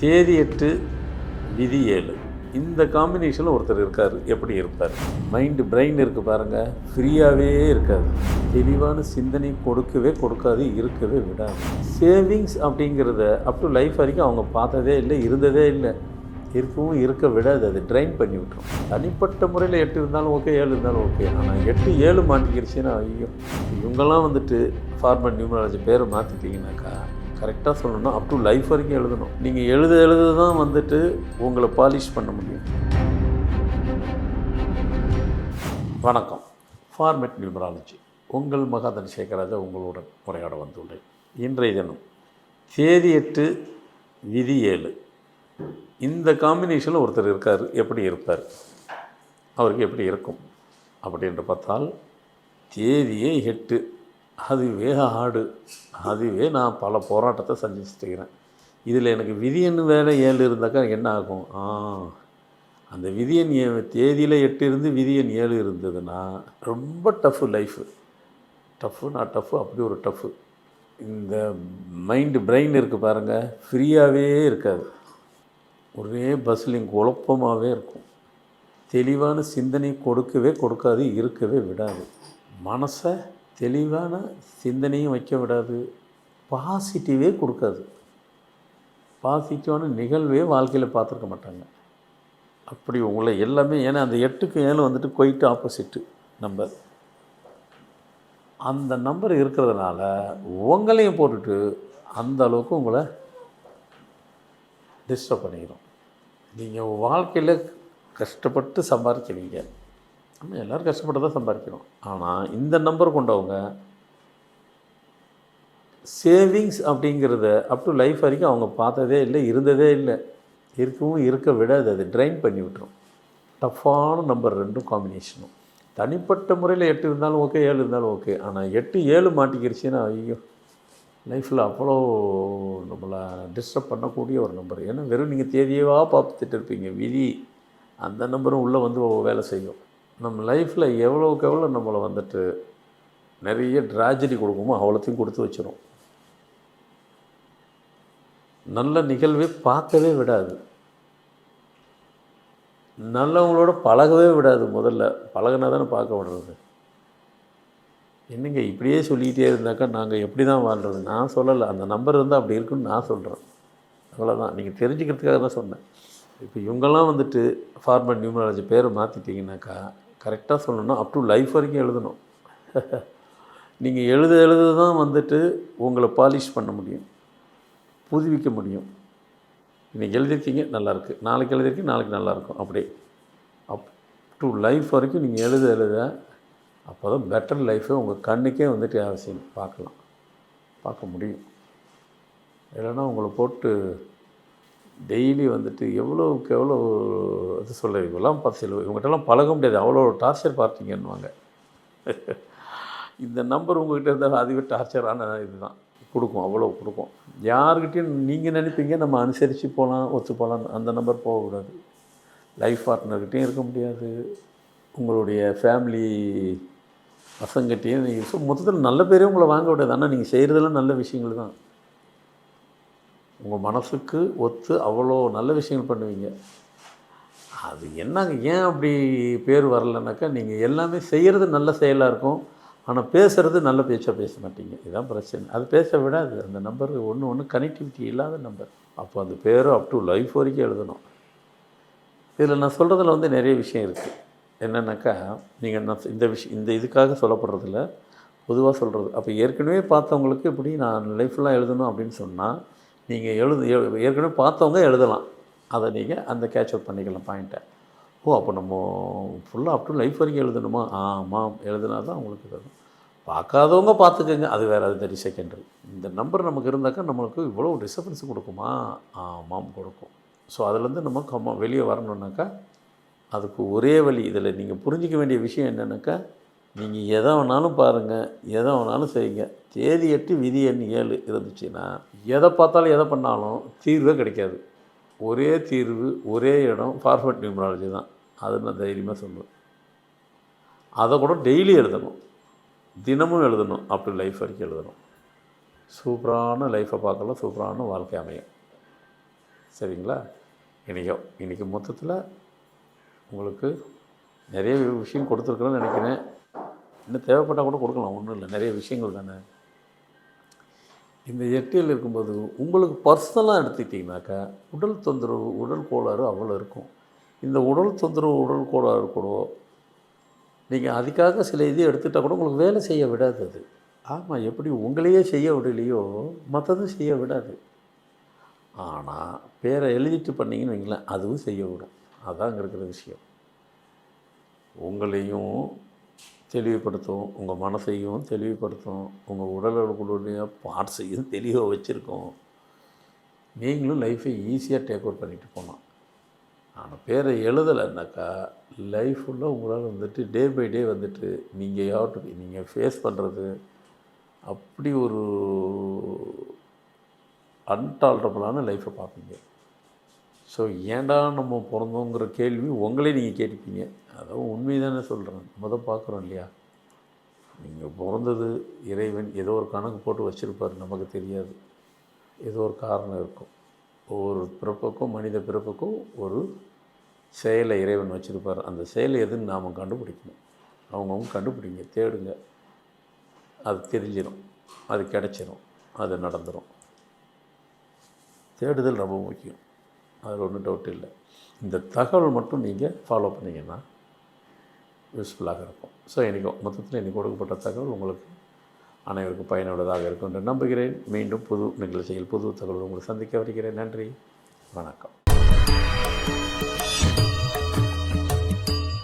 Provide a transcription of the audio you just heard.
தேதி எட்டு விதி ஏழு. இந்த காம்பினேஷனில் ஒருத்தர் இருக்கார். எப்படி இருப்பார்? மைண்டு பிரெயின் இருக்குது பாருங்கள் ஃப்ரீயாகவே இருக்காது. தெளிவான சிந்தனை கொடுக்கவே கொடுக்காது இருக்கவே விடாது. சேவிங்ஸ் அப்படிங்கிறத அப் டு லைஃப் வரைக்கும் அவங்க பார்த்ததே இல்லை இருந்ததே இல்லை. இருக்கவும் இருக்க விடாது. அது ட்ரைன் பண்ணி விட்டுரும். தனிப்பட்ட முறையில் எட்டு இருந்தாலும் ஓகே ஏழு இருந்தாலும் ஓகே ஆனால் எட்டு ஏழு மாட்டிக்கிடுச்சுன்னா ஐயோ. இவங்கெல்லாம் வந்துட்டு ஃபார்மட் நியூமராலஜி பேரை மாற்றிட்டீங்கன்னாக்கா கரெக்டாக சொல்லணும்னா அப் டு லைஃப் வரைக்கும் எழுதணும். நீங்கள் எழுத எழுத தான் வந்துட்டு உங்களை பாலிஷ் பண்ண முடியும். வணக்கம். ஃபார்மெட் நியூமராலஜி உங்கள் மகாதன் சேகராஜா உங்களுடன் உரையாட வந்துள்ளேன். இன்றைய தினம் தேதி எட்டு விதி ஏழு. இந்த காம்பினேஷனில் ஒருத்தர் இருக்கார். எப்படி இருப்பார்? அவருக்கு எப்படி இருக்கும்? அப்படின்னு பார்த்தால் தேதியே எட்டு. அதுவே ஆடு. அதுவே நான் பல போராட்டத்தை சந்திச்சுட்டுக்கிறேன் இதில் எனக்கு விதியன் வேலை ஏழு இருந்தாக்கா என்ன ஆகும்? ஆ அந்த விதியன் ஏ தேதியில் எட்டு இருந்து விதியன் ஏழு இருந்ததுன்னா ரொம்ப டஃப்பு லைஃபு டஃப்பு நான் டஃப்பு அப்படி ஒரு டஃப்பு இந்த மைண்டு பிரெயின் இருக்குது பாருங்கள் ஃப்ரீயாகவே இருக்காது. ஒரே பஸ்லையும் குழப்பமாகவே இருக்கும். தெளிவான சிந்தனை கொடுக்கவே கொடுக்காது இருக்கவே விடாது. மனசை தெளிவான சிந்தனையும் வைக்க விடாது. பாசிட்டிவே கொடுக்காது. பாசிட்டிவான நிகழ்வே வாழ்க்கையில் பார்த்துருக்க மாட்டாங்க. அப்படி உங்களை எல்லாமே ஏன்னா அந்த எட்டுக்கு ஏழு வந்துட்டு கொயிட்டு ஆப்போசிட்டு நம்பர் அந்த நம்பர் இருக்கிறதுனால உங்களையும் போட்டுட்டு அந்த அளவுக்கு உங்களை டிஸ்டர்ப் பண்ணிக்கிறோம் நீங்கள் வாழ்க்கையில் கஷ்டப்பட்டு சம்பாதிக்கிறீங்க. நம்ம எல்லோரும் கஷ்டப்பட்டு தான் சம்பாதிக்கிறோம். ஆனால் இந்த நம்பர் கொண்டவங்க சேவிங்ஸ் அப்படிங்கிறத அப் டு லைஃப் வரைக்கும் அவங்க பார்த்ததே இல்லை இருந்ததே இல்லை. இருக்கவும் இருக்க விடாது அது ட்ரைன் பண்ணி விட்டுரும். டஃப்பான நம்பர் ரெண்டும் காம்பினேஷனும் தனிப்பட்ட முறையில் எட்டு இருந்தாலும் ஓகே ஏழு இருந்தாலும் ஓகே ஆனால் எட்டு ஏழு மாட்டிக்கிடுச்சுன்னா ஐயோ லைஃப்பில் அவ்வளோ நம்மளை டிஸ்டர்ப் பண்ணக்கூடிய ஒரு நம்பர் ஏன்னா வெறும் நீங்கள் தேதியவாக பார்த்துட்டு இருப்பீங்க விதி. அந்த நம்பரும் உள்ளே வந்து வேலை செய்யும். நம்ம லைஃப்பில் எவ்வளோக்கு எவ்வளோ நம்மளை வந்துட்டு நிறைய ட்ராஜடி கொடுக்குமோ அவ்வளோத்தையும் கொடுத்து வச்சிடும் நல்ல நிகழ்வே பார்க்கவே விடாது. நல்லவங்களோட பழகவே விடாது முதல்ல. பழகினா தானே பார்க்க விடுறது. என்னங்க இப்படியே சொல்லிக்கிட்டே இருந்தாக்கா நாங்கள் எப்படி தான் வாழ்கிறது நான் சொல்லலை. அந்த நம்பர் இருந்தால் அப்படி இருக்குன்னு நான் சொல்கிறேன் அவ்வளோதான் நீங்கள் தெரிஞ்சுக்கிறதுக்காக தான் சொன்னேன். இப்போ இவங்கெல்லாம் வந்துட்டு ஃபார்மட் நியூமராலஜி பேரை மாற்றிட்டீங்கன்னாக்கா கரெக்டாக சொல்லணும்னா அப் டு லைஃப் வரைக்கும் எழுதணும். நீங்கள் எழுத எழுத தான் வந்துட்டு உங்களை பாலிஷ் பண்ண முடியும். புதுவிக்க முடியும். இன்றைக்கி எழுதியிருக்கீங்க நல்லாயிருக்கு நாளைக்கு எழுதியிருக்கீங்க நாளைக்கு நல்லாயிருக்கும் அப்படியே அப் டு லைஃப் வரைக்கும் நீங்கள் எழுத எழுத அப்போ தான் பெட்டர் லைஃபை உங்கள் கண்ணுக்கே வந்துட்டு அவசியம் பார்க்கலாம். பார்க்க முடியும். இல்லைன்னா உங்களை போட்டு டெய்லி வந்துட்டு எவ்வளோக்கு எவ்வளோ இது சொல்ல இவங்கெல்லாம் பார்த்து செலவு இவங்ககிட்டலாம் பழக முடியாது. அவ்வளோ டார்ச்சர் பார்த்தீங்கன்னுவாங்க. இந்த நம்பர் உங்கள்கிட்ட இருந்தாலும் அதுவே டார்ச்சரான இதுதான். கொடுக்கும் அவ்வளோ கொடுக்கும். யாருக்கிட்டையும் நீங்கள் நினைப்பீங்க நம்ம அனுசரித்து போகலாம் ஒத்து போகலாம் அந்த நம்பர் போகக்கூடாது. லைஃப் பார்ட்னர்கிட்டையும் இருக்க முடியாது. உங்களுடைய ஃபேமிலி பசங்கிட்டையும் நீங்கள் ஸோ மொத்தத்தில் நல்ல பேரே உங்களை வாங்க விடாது. ஆனால் நீங்கள் செய்கிறதெல்லாம் நல்ல விஷயங்கள் தான். உங்கள் மனசுக்கு ஒத்து அவ்வளோ நல்ல விஷயங்கள் பண்ணுவீங்க. அது என்னங்க ஏன் அப்படி பேர் வரலனாக்கா நீங்கள் எல்லாமே செய்கிறது நல்ல செயலாக இருக்கும். ஆனால் பேசுகிறது நல்ல பேச்சாக பேச மாட்டீங்க. இதுதான் பிரச்சனை. அது பேச விடாது. அந்த நம்பர் ஒன்று ஒன்று கனெக்டிவிட்டி இல்லாத நம்பர். அப்போ அந்த பேரும் அப் டு லைஃப் வரைக்கும் எழுதணும். இதில் நான் சொல்கிறதுல வந்து நிறைய விஷயம் இருக்குது என்னென்னாக்கா நீங்கள் நான் இந்த விஷயம் இந்த இதுக்காக சொல்லப்படுறதில்ல பொதுவாக சொல்கிறது அப்போ ஏற்கனவே பார்த்தவங்களுக்கு இப்படி நான் லைஃப்லாம் எழுதணும் அப்படின்னு சொன்னால் நீங்கள் எழுது ஏற்கனவே பார்த்தவங்க எழுதலாம். அதை நீங்கள் அந்த கேட்ச் அவுட் பண்ணிக்கலாம் பாயிண்ட்டை ஓ அப்போ நம்ம ஃபுல்லாக அப் டு லைஃப் வரைக்கும் எழுதணுமா? ஆமாம் எழுதுனா தான் உங்களுக்கு தரும் பார்க்காதவங்க பார்த்துக்கோங்க. அது வேறு அது தனி செகண்டரி இந்த நம்பர் நமக்கு இருந்தாக்கா நம்மளுக்கு இவ்வளோ டிஸ்டர்பன்ஸ் கொடுக்குமா? ஆமாம் கொடுக்கும். ஸோ அதுலேருந்து நம்ம கம்ம வெளியே வரணுன்னாக்கா அதுக்கு ஒரே வழி இதில் நீங்கள் புரிஞ்சிக்க வேண்டிய விஷயம் என்னென்னாக்கா நீங்கள் எதை வேணாலும் பாருங்கள் எதை வேணாலும் செய்யுங்க. தேதி எட்டு விதி எண் ஏழு இருந்துச்சுன்னா எதை பார்த்தாலும் எதை பண்ணாலும் தீர்வே கிடைக்காது. ஒரே தீர்வு ஒரே இடம் ஃபார்வர்ட் நியூமராலஜி தான். அது நான் தைரியமாக சொல்லுவேன் அதை கூட டெய்லி எழுதணும். தினமும் எழுதணும். அப்படி லைஃப் வரைக்கும் எழுதணும். சூப்பரான லைஃப்பை பார்க்கலாம். சூப்பரான வாழ்க்கை அமையும். சரிங்களா? இன்றைக்கோ இன்றைக்கி மொத்தத்தில் உங்களுக்கு நிறைய விஷயம் கொடுத்துருக்குறேன்னு நினைக்கிறேன். இன்னும் தேவைப்பட்டால் கூட கொடுக்கலாம் ஒன்றும் இல்லை. நிறைய விஷயங்கள் தானே. இந்த எட்டியல் இருக்கும்போது உங்களுக்கு பர்சனலாக எடுத்துக்கிட்டிங்கனாக்கா உடல் தொந்தரவு உடல் கோளாறு அவ்வளோ இருக்கும். இந்த உடல் தொந்தரவு உடல் கோளாறு கூட நீங்கள் அதுக்காக சில இது எடுத்துட்டால் கூட உங்களுக்கு வேலை செய்ய விடாது அது. ஆமாம் எப்படி உங்களையே செய்ய விடலையோ மற்றதும் செய்ய விடாது. ஆனால் பேரை எழுதிட்டு பண்ணிங்கன்னு வைங்களேன் அதுவும் செய்ய விடும். அதான் அங்கே இருக்கிற விஷயம். உங்களையும் தெளிவுபடுத்தும் உங்கள் மனசையும் தெளிவுபடுத்தும் உங்கள் உடலுடைய பார்ட்ஸையும் தெளிவாக வச்சுருக்கோம். நீங்களும் லைஃப்பை ஈஸியாக டேக் ஓவர் பண்ணிட்டு போகலாம் ஆனால் பேரை எழுதலைன்னாக்கா லைஃப் ஃபுல்லாக உங்களால் வந்துட்டு டே பை டே வந்துட்டு நீங்கள் யாவட்டு நீங்கள் ஃபேஸ் பண்ணுறது அப்படி ஒரு அன்டாலரபுளான லைஃப்பை பார்ப்பீங்க. ஸோ ஏன்டா நம்ம பிறந்தோங்கிற கேள்வி உங்களே நீங்கள் கேட்டுப்பீங்க. அதான் உண்மை தானே சொல்கிறேன் நம்ம தான் பார்க்குறோம் இல்லையா? நீங்கள் பிறந்தது இறைவன் ஏதோ ஒரு கணக்கு போட்டு வச்சுருப்பார் நமக்கு தெரியாது. ஏதோ ஒரு காரணம் இருக்கும். ஒவ்வொரு பிறப்புக்கும் மனித பிறப்புக்கும் ஒரு செயலை இறைவன் வச்சுருப்பார். அந்த செயல் எதுன்னு நாம் கண்டுபிடிக்கணும். அவங்கவுங்க கண்டுபிடிங்க தேடுங்க. அது தெரிஞ்சிடும் அது கிடச்சிரும் அது நடந்துடும் தேடுதல் ரொம்ப முக்கியம். அதில் ஒன்றும் டவுட் இல்லை. இந்த தகவல் மட்டும் நீங்கள் ஃபாலோ பண்ணிங்கன்னா யூஸ்ஃபுல்லாக இருக்கும். ஸோ எனக்கு மொத்தத்தில் இன்றைக்கி கொடுக்கப்பட்ட தகவல் உங்களுக்கு அனைவருக்கும் பயனுள்ளதாக இருக்கும் என்று நம்புகிறேன். மீண்டும் புது நிகழ்ச்சியில் புது தகவல் உங்களை சந்திக்க வருகிறேன். நன்றி. வணக்கம்.